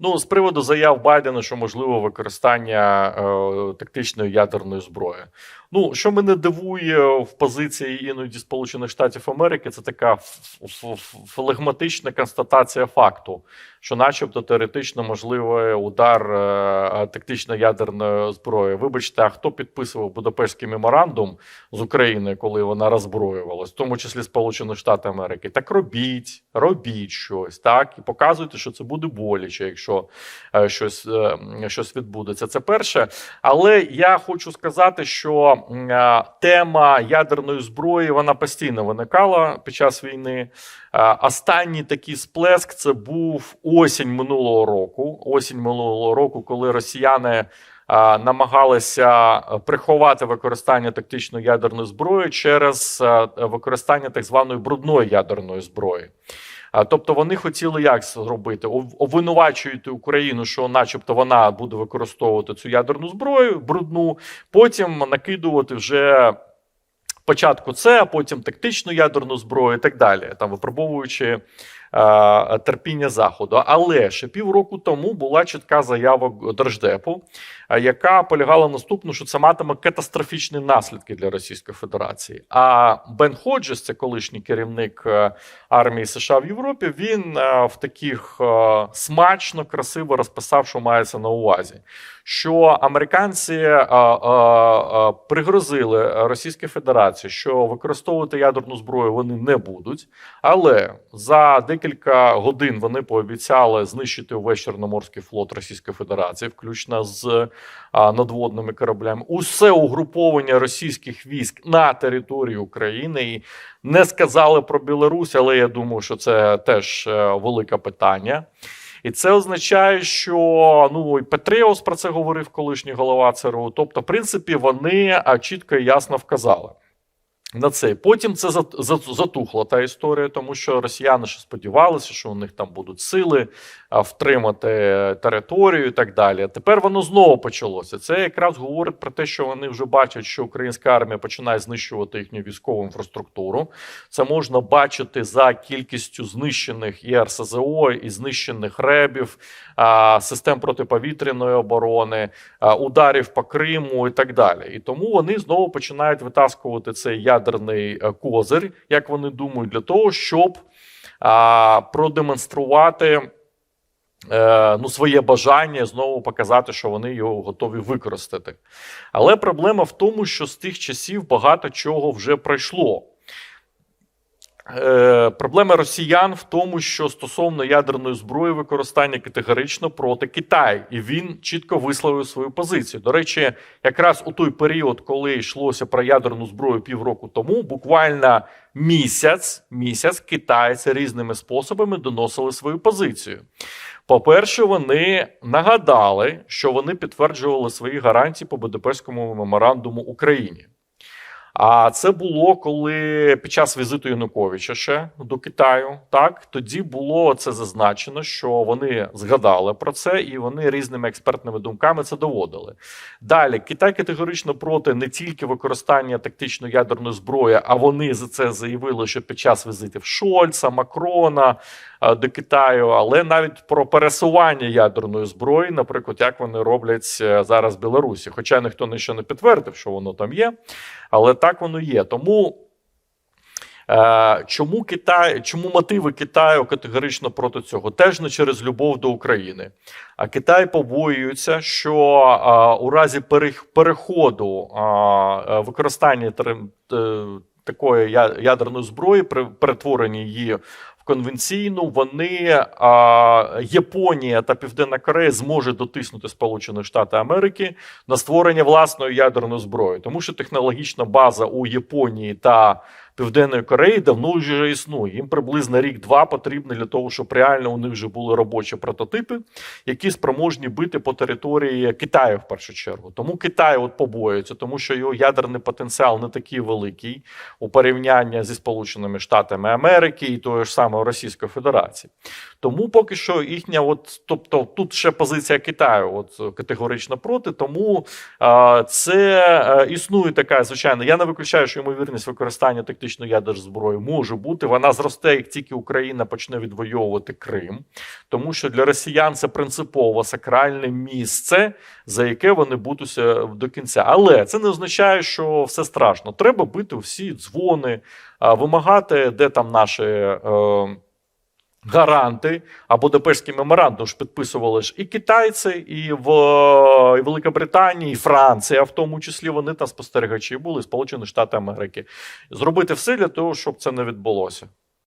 Ну, з приводу заяв Байдена, що можливо використання е, тактичної ядерної зброї. Ну, що мене дивує в позиції іноді Сполучених Штатів Америки, це така флегматична констатація факту, що, начебто, теоретично можливий удар е, тактичної ядерної зброї. Вибачте, а хто підписував Будапештський меморандум з Україною, коли вона роззброювалась, в тому числі Сполучені Штати Америки? Так робіть, робіть щось, так і показуйте, що це буде боляче, якщо е, щось, е, щось відбудеться. Це перше. Але я хочу сказати, що е, тема ядерної зброї вона постійно виникала під час війни. Останній такий сплеск це був осінь минулого року. Осінь минулого року, коли росіяни. Намагалися приховати використання тактичної ядерної зброї через використання так званої брудної ядерної зброї. Тобто вони хотіли як зробити? Обвинувачуєте Україну, що, начебто, вона буде використовувати цю ядерну зброю брудну, потім накидувати вже спочатку це, а потім тактичну ядерну зброю і так далі, там випробовуючи терпіння заходу. Але ще півроку тому була чітка заява Держдепу, е, яка полягала наступну, що це матиме катастрофічні наслідки для Російської Федерації. А Бен Ходжес, це колишній керівник е, армії США в Європі, він е, в таких е, смачно, красиво розписав, що мається на увазі. Що американці е, е, е, пригрозили Російській Федерації, що використовувати ядерну зброю вони не будуть, але за декілька годин вони пообіцяли знищити увесь Чорноморський флот Російської Федерації, включно з надводними кораблями, усе угруповання російських військ на території України. І не сказали про Білорусь, але я думаю, що це теж е, велике питання. І це означає, що ну і Петреус про це говорив колишній голова ЦРУ. Тобто, в принципі, вони чітко і ясно вказали. На це потім це зат- зат- затухла та історія, тому що росіяни ще сподівалися, що у них там будуть сили втримати територію і так далі. Тепер воно знову почалося. Це якраз говорить про те, що вони вже бачать, що українська армія починає знищувати їхню військову інфраструктуру. Це можна бачити за кількістю знищених і РСЗО, і знищених ребів, систем протиповітряної оборони, ударів по Криму і так далі. І тому вони знову починають витаскувати цей ядерний е, козир, як вони думають, для того, щоб а, продемонструвати. е, Ну, своє бажання знову показати, що вони його готові використати. Але проблема в тому, що з тих часів багато чого вже пройшло. Е, проблема росіян в тому, що стосовно ядерної зброї використання категорично проти Китаю, і він чітко висловив свою позицію. До речі, якраз у той період, коли йшлося про ядерну зброю півроку тому, буквально місяць, місяць китайці різними способами доносили свою позицію. По-перше, вони нагадали, що вони підтверджували свої гарантії по Будапештському меморандуму Україні. А це було коли під час візиту Януковича ще до Китаю. Так тоді було це зазначено, що вони згадали про це, і вони різними експертними думками це доводили. Далі Китай категорично проти не тільки використання тактичної ядерної зброї, а вони за це заявили, що під час візитів Шольца, Макрона до Китаю, але навіть про пересування ядерної зброї, наприклад, як вони роблять е, зараз в Білорусі. Хоча ніхто не ще не підтвердив, що воно там є, але так воно є. Тому. Е, Чому Китай, чому мотиви Китаю категорично проти цього? Теж не через любов до України. А Китай побоюється, що у разі перех- переходу а, е, використання е, такої ядерної зброї, при перетворення її конвенційну, вони а, Японія та Південна Корея зможуть дотиснути Сполучені Штати Америки на створення власної ядерної зброї, тому що технологічна база у Японії та Південної Кореї давно вже існує. Їм приблизно рік-два потрібно для того, щоб реально у них вже були робочі прототипи, які спроможні бити по території Китаю в першу чергу. Тому Китай от побоюється, тому що його ядерний потенціал не такий великий у порівнянні зі Сполученими Штатами Америки і тою ж самою Російською Федерацією. Тому поки що їхня, от тобто, тут ще позиція Китаю, от категорично проти. Тому а, це е, існує така, звичайно. Я не виключаю, що ймовірність використання тактичної ядерної зброї може бути. Вона зросте, як тільки Україна почне відвоювати Крим, тому що для росіян це принципово сакральне місце, за яке вони будуть до кінця. Але це не означає, що все страшно. Треба бити всі дзвони, вимагати, де там наші. Е, Гаранти а Будапештський меморандум ж підписували ж і китайці, і в і Велика Британія, і Франція, в тому числі вони там спостерігачі були, Сполучені Штати Америки. Зробити все для того, щоб це не відбулося.